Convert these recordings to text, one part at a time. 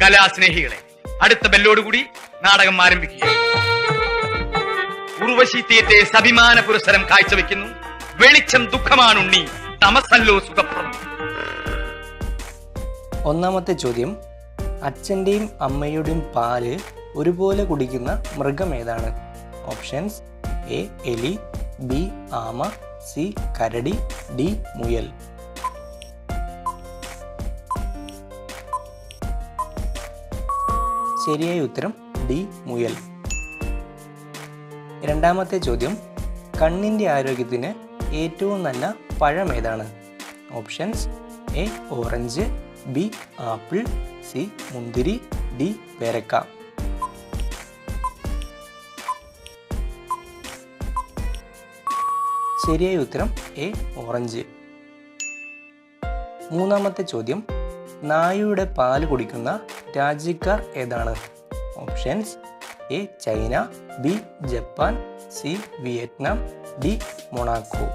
കലാസ്നേഹികളെ അടുത്ത ബെല്ലോടുകൂടി നാടകം ആരംഭിക്കുകയാണ് ഉർവശി തീയറ്റെ സഭിമാന പുരസ്സരം കാഴ്ചവെക്കുന്നു. വെളിച്ചം ദുഃഖമാണുണ്ണി തമസല്ലോ സുഖപ്രദം. ഒന്നാമത്തെ ചോദ്യം അച്ഛന്റെയും അമ്മയുടെയും പാൽ ഒരുപോലെ കുടിക്കുന്ന മൃഗം ഏതാണ്? ഓപ്ഷൻസ് എ എലി ബി ആമ സി കരടി ഡി മുയൽ. ശരിയായ ഉത്തരം ഡി മുയൽ. രണ്ടാമത്തെ ചോദ്യം കണ്ണിന്റെ ആരോഗ്യത്തിന് ഏറ്റവും നല്ല പഴം ഏതാണ്? Options A orange B apple C മുന്തിരി ഡി പേരക്ക. ശരിയായ ഉത്തരം എ ഓറഞ്ച്. മൂന്നാമത്തെ ചോദ്യം നായയുടെ പാൽ കുടിക്കുന്ന രാജ്യക്കാർ ഏതാണ്? Options A China B Japan C Vietnam D Monaco.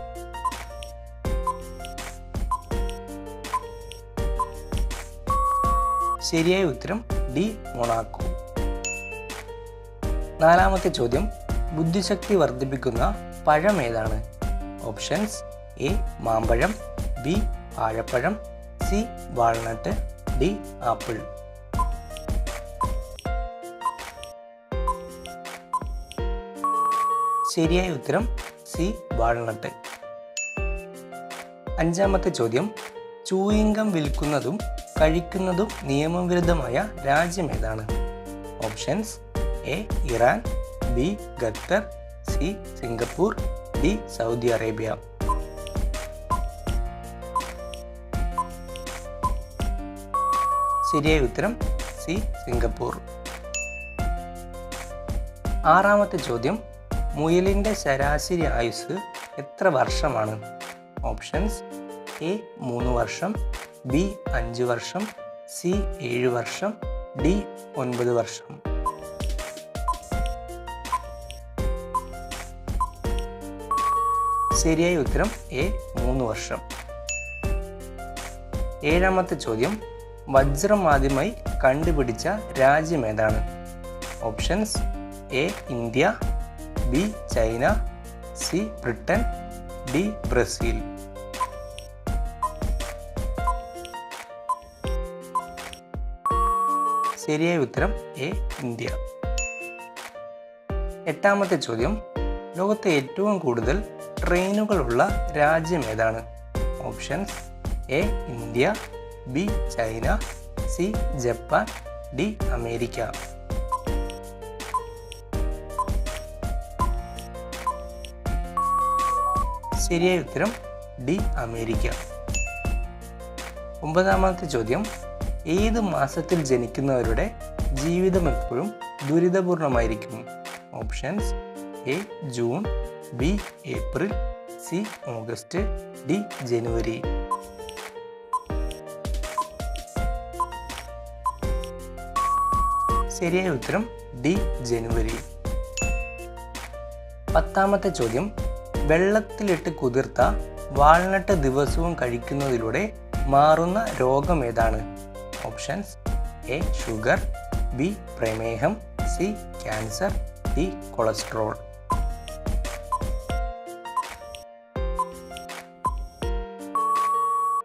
ശരിയായ ഉത്തരം ഡി മൊണാക്കോ. നാലാമത്തെ ചോദ്യം ബുദ്ധിശക്തി വർദ്ധിപ്പിക്കുന്ന പഴം ഏതാണ്? ഓപ്ഷൻസ് എ മാമ്പഴം ബി വാഴപ്പഴം സി വാൾനട്ട് ഡി ആപ്പിൾ. ശരിയായ ഉത്തരം സി വാൾനട്ട്. അഞ്ചാമത്തെ ചോദ്യം. ചൂയിങ്കം വിൽക്കുന്നതും കഴിക്കുന്നതും നിയമവിരുദ്ധമായ രാജ്യം ഏതാണ്? Options A Iran B Qatar C Singapore D Saudi Arabia. ശരിയായ ഉത്തരം സി സിംഗപ്പൂർ. ആറാമത്തെ ചോദ്യം മുയലിന്റെ ശരാശരി ആയുസ് എത്ര വർഷമാണ്? ഓപ്ഷൻസ് എ മൂന്ന് വർഷം ബി അഞ്ച് വർഷം സി ഏഴ് വർഷം ഡി ഒൻപത് വർഷം. ശരിയായ ഉത്തരം എ മൂന്ന് വർഷം. ഏഴാമത്തെ ചോദ്യം വജ്രം ആദ്യമായി കണ്ടുപിടിച്ച രാജ്യം ഏതാണ്? Options A India B China C Britain D Brazil. ശരിയായ ഉത്തരം എ ഇന്ത്യ. എട്ടാമത്തെ ചോദ്യം. ലോകത്തെ ഏറ്റവും കൂടുതൽ ട്രെയിനുകളുള്ള രാജ്യം ഏതാണ്? Options A India B China C Japan D America. ശരിയായ ഉത്തരം ഡി അമേരിക്ക. ഒമ്പതാമത്തെ ചോദ്യം. ഏത് മാസത്തിൽ ജനിക്കുന്നവരുടെ ജീവിതം എപ്പോഴും ദുരിതപൂർണമായിരിക്കും? Options A June B April C August D ജനുവരി. ശരിയായ ഉത്തരം ഡി ജനുവരി. പത്താമത്തെ ചോദ്യം. വെള്ളത്തിലിട്ട് കുതിർത്ത വാൾനട്ട് ദിവസവും കഴിക്കുന്നതിലൂടെ മാറുന്ന രോഗം ഏതാണ്? ഓപ്ഷൻസ് എ ഷുഗർ ബി പ്രമേഹം സി ക്യാൻസർ ഡി കൊളസ്ട്രോൾ.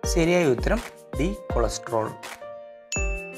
ശരിയായ ഉത്തരം ഡി കൊളസ്ട്രോൾ.